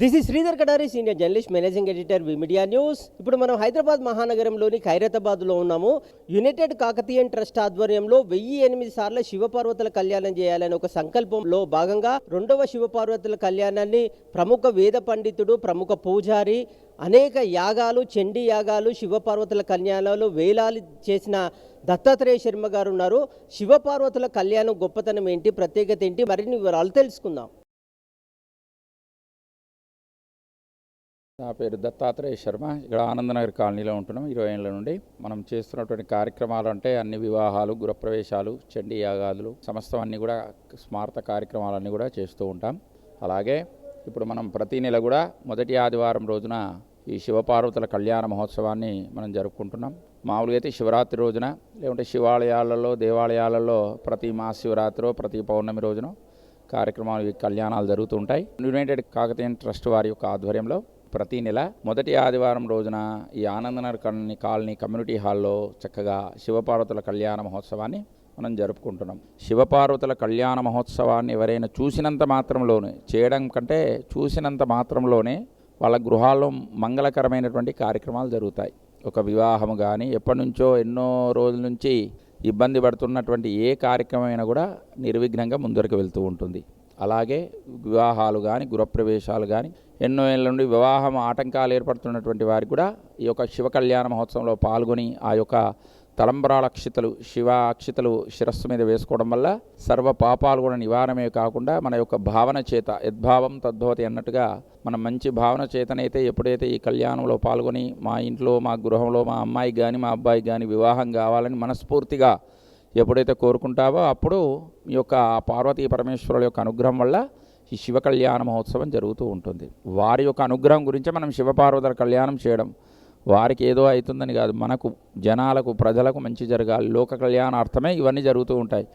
This is Sridhar Kadari senior journalist managing editor V media news ఇప్పుడు మనం హైదరాబాద్ మహానగరంలోని ఖైరతాబాద్లో ఉన్నాము. United Kakatiyan trust ఆధ్వర్యంలో వెయ్యి ఎనిమిది సార్ల శివపార్వతుల కళ్యాణం చేయాలనే ఒక సంకల్పంలో భాగంగా రెండవ శివపార్వతుల కళ్యాణాన్ని ప్రముఖ వేద పండితుడు ప్రముఖ పూజారి అనేక యాగాలు చండీ యాగాలు శివపార్వతుల కళ్యాణాలు వేలాలు చేసిన దత్తాత్రేయ శర్మ గారు ఉన్నారు. శివపార్వతుల కళ్యాణం గొప్పతనం ఏంటి ప్రత్యేకత ఏంటి మరిన్ని వివరాలు తెలుసుకుందాం. నా పేరు దత్తాత్రేయ శర్మ. ఇక్కడ ఆనందనగర్ కాలనీలో ఉంటున్నాం. ఇరవై ఏళ్ళ నుండి మనం చేస్తున్నటువంటి కార్యక్రమాలు అంటే అన్ని వివాహాలు గృహప్రవేశాలు చండీ యాగాదులు సమస్తం అన్నీ కూడా స్మారత కార్యక్రమాలన్నీ కూడా చేస్తూ ఉంటాం. అలాగే ఇప్పుడు మనం ప్రతి నెల కూడా మొదటి ఆదివారం రోజున ఈ శివపార్వతుల కళ్యాణ మహోత్సవాన్ని మనం జరుపుకుంటున్నాం. మామూలుగా అయితే శివరాత్రి రోజున లేకుంటే శివాలయాలలో దేవాలయాలలో ప్రతి మహాశివరాత్రి ప్రతి పౌర్ణమి రోజున కార్యక్రమాలు ఈ కళ్యాణాలు జరుగుతుంటాయి యునైటెడ్ కాకతీయ ట్రస్ట్ వారి యొక్క ఆధ్వర్యంలో ప్రతి నెల మొదటి ఆదివారం రోజున ఈ ఆనందనగర్ కాలనీ కాలనీ కమ్యూనిటీ హాల్లో చక్కగా శివపార్వతుల కళ్యాణ మహోత్సవాన్ని మనం జరుపుకుంటున్నాం. శివపార్వతుల కళ్యాణ మహోత్సవాన్ని ఎవరైనా చూసినంత మాత్రంలోనే చేయడం కంటే చూసినంత మాత్రంలోనే వాళ్ళ గృహాల్లో మంగళకరమైనటువంటి కార్యక్రమాలు జరుగుతాయి. ఒక వివాహము కానీ ఎప్పటి నుంచో ఎన్నో రోజుల నుంచి ఇబ్బంది పడుతున్నటువంటి ఏ కార్యక్రమమైనా కూడా నిర్విఘ్నంగా ముందరకు వెళ్తూ ఉంటుంది. అలాగే వివాహాలు కానీ గృహప్రవేశాలు కానీ ఎన్నో ఏళ్ళ నుండి వివాహం ఆటంకాలు ఏర్పడుతున్నటువంటి వారికి కూడా ఈ యొక్క శివ కళ్యాణ మహోత్సవంలో పాల్గొని ఆ యొక్క తలంబరాల అక్షితలు శివ అక్షితలు శిరస్సు మీద వేసుకోవడం వల్ల సర్వ పాపాలు కూడా నివారణమే కాకుండా మన యొక్క భావన చేత యద్భావం తద్భవతి అన్నట్టుగా మన మంచి భావన చేతనైతే ఎప్పుడైతే ఈ కళ్యాణంలో పాల్గొని మా ఇంట్లో మా గృహంలో మా అమ్మాయికి కానీ మా అబ్బాయికి కానీ వివాహం కావాలని మనస్ఫూర్తిగా ఎప్పుడైతే కోరుకుంటావో అప్పుడు ఈ యొక్క పార్వతీ పరమేశ్వరుల యొక్క అనుగ్రహం వల్ల ఈ శివ కళ్యాణ మహోత్సవం జరుగుతూ ఉంటుంది. వారి యొక్క అనుగ్రహం గురించే మనం శివపార్వతుల కళ్యాణం చేయడం వారికి ఏదో అవుతుందని కాదు. మనకు జనాలకు ప్రజలకు మంచి జరగాలి. లోక కళ్యాణార్థమే ఇవన్నీ జరుగుతూ ఉంటాయి.